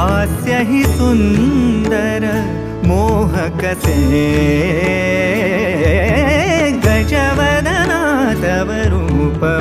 हास्य हि सुन्दर मोहकसे गजवदना तव रूपमनोहर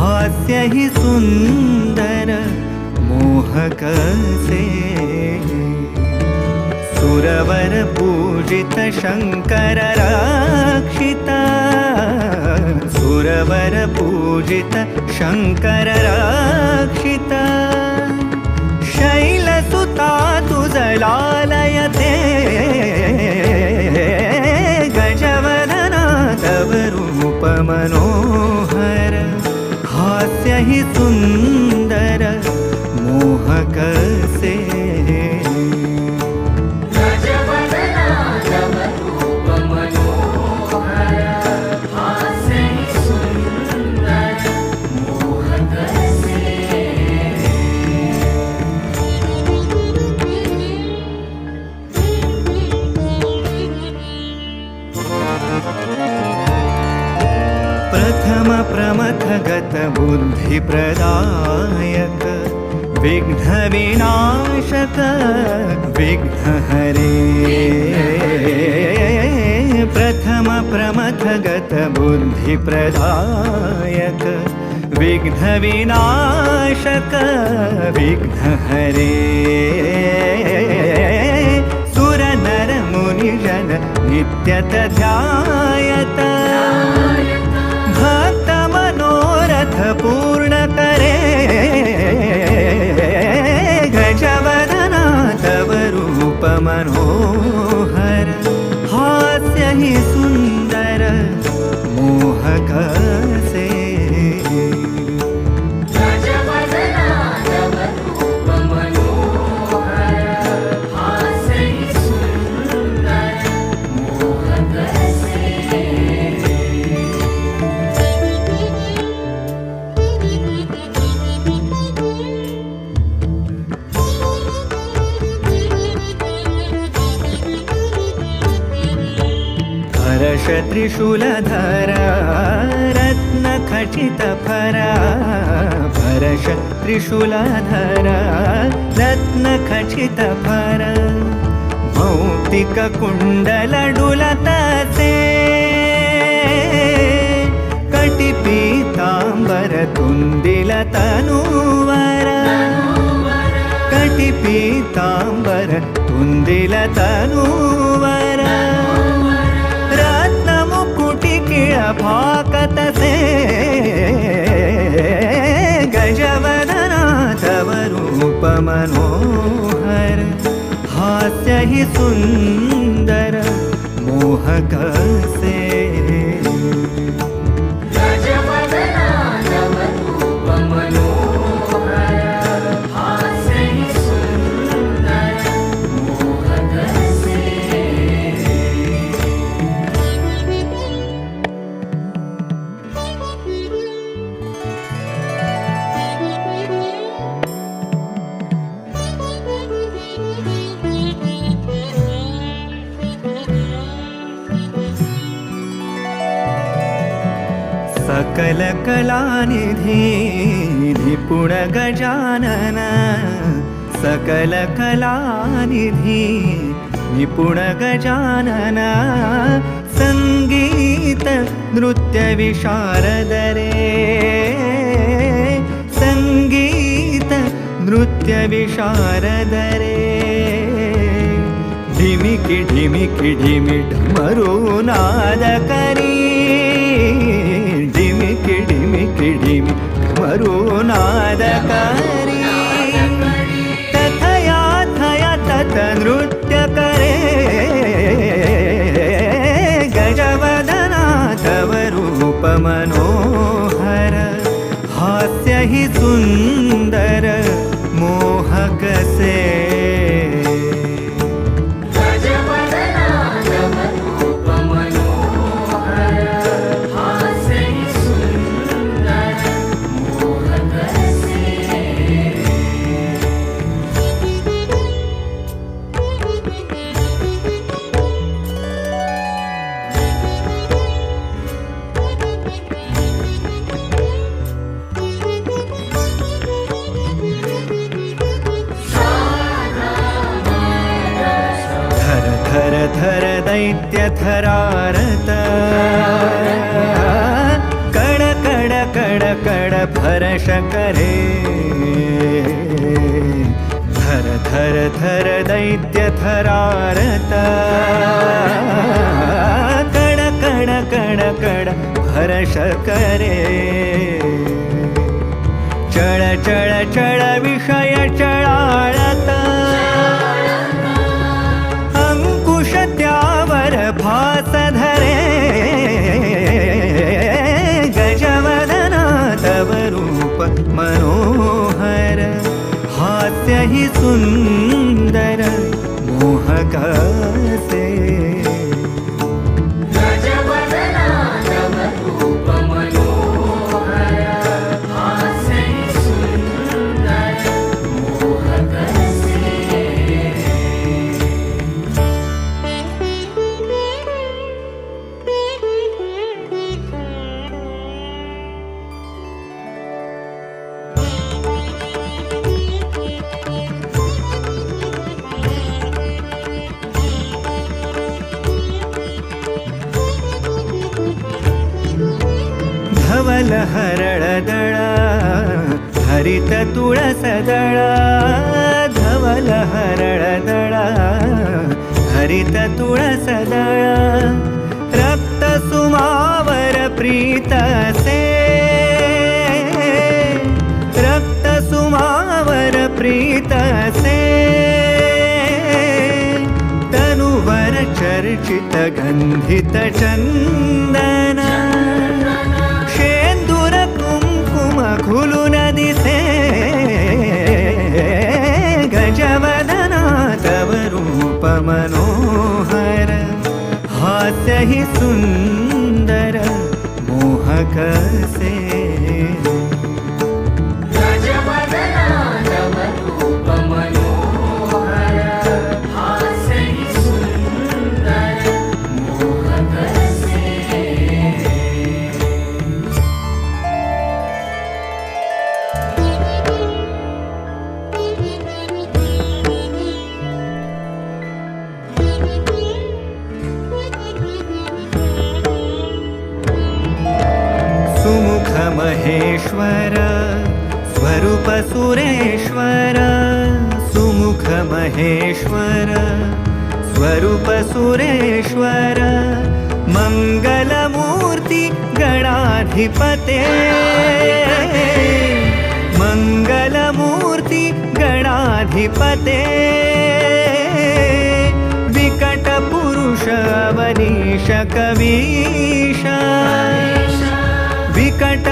हास्य हि सुन्दर मोहकसे सुरवर पूजित शङ्कर रक्षिता। सुरवर पूजित शङ्कर रक्षिता आता तुझलालयते गजवदना ते? रूप मनोहर हास्य ही सुंदर मोहक से। प्रथम प्रमथ गत बुद्धिप्रदायक विघ्नविनाशक विघ्नहरे। प्रथम प्रमथ गत बुद्धिप्रदायक विघ्नविनाशक विघ्नहरे। सुरनरमुनिजन नित्यत पूर्ण करे गजवदना तव रूप मनोहर हास्य हि सुन्दर मोहक त्रिशूलधर रत्नखचितफर भरश त्रिशूलधर रत्नखचितफर मौक्तिककुण्डलडुलतसे कटिपीताम्बर तुन्दिलतनुवर कटिपीताम्बर तुन्दिलतनुवर रत्नमुकुटिकिळभाकतसे गजवदना तव रूपमनोहर हास्य हि सुन्दर सकलकलानिधि निपुण गजानन। सकलकलानिधि निपुण गजानन। सङ्गीत नृत्यविशारदरे सङ्गीत नृत्यविशारदरे ढिमिकि ढिमिकि ढिमि डमरुनादकरी ढिमिकि ढिमिकि ढिमि डमरुनादकरी तथया थया तथ नृत्य करे। गजवदना तव रूप मनोहर हास्य हि सुन्दर थरारत कड कड कड कड भरश करे धर धर धर दैत्य थरारत कड कड कड कड भरश करे चळ चळ चळ विषय चळ മുൻ हरळदळ हरित तुळसदळ धवल हरळदळ हरित तुळसदळ रक्त सुमावर प्रीतसे रक्त सुमावर प्रीतसे तनुवर चर्चित गन्धित चंदना मनोहर हास्य ही सुंदर मोहक से। स्वरूप सुरेश्वर सुमुख महेश्वर स्वरूप सुरेश्वर मङ्गलमूर्ति गणाधिपते। मङ्गलमूर्ति गणाधिपते। विकटपुरुष अवनीश कवीश। विकटपुरुष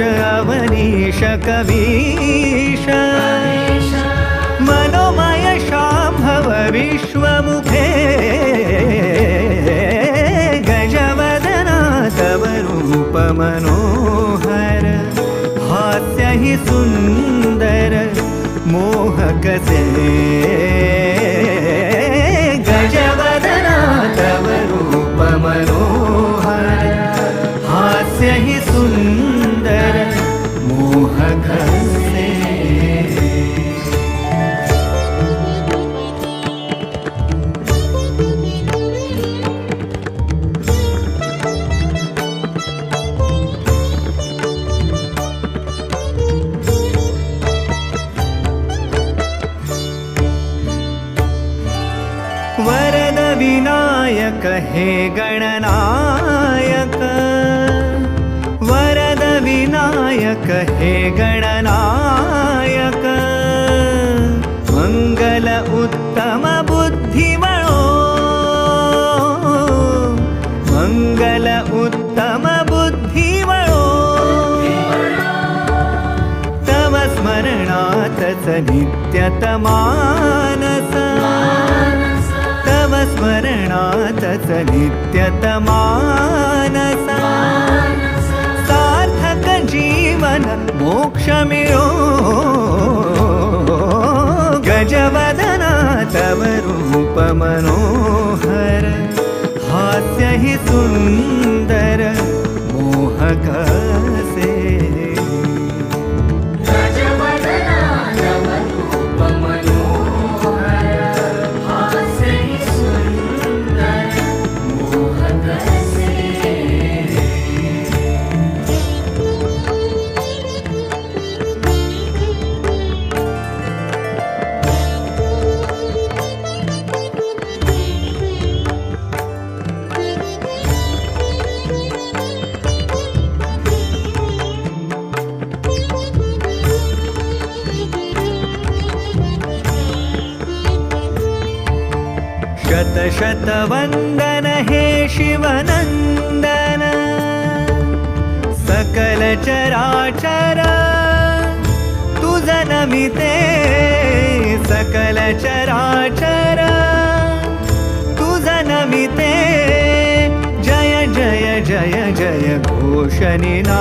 अवनीश कवीश। मनोमय शाम्भव विश्वमुखे। गजवदना तव रूप मनोहर। हास्य हि सुन्दर मोहकसे गजवदना गणनायक। वरद विनायक हे गणनायक। मङ्गल उत्तम बुद्धिमणो मङ्गल उत्तम बुद्धिमणो तव स्मरणातच नित्यतमानस। च नित्यतमानस सार्थक जीवन मोक्षमिरो गजवदना तव रूप मनोहर हास्य हि सुन्दर मोहकसे भक्तवन्दन हे शिवनन्दन सकलचराचर तुज नमिते सकलचराचर तुज नमिते जय जय जय जय घोषनिनादत।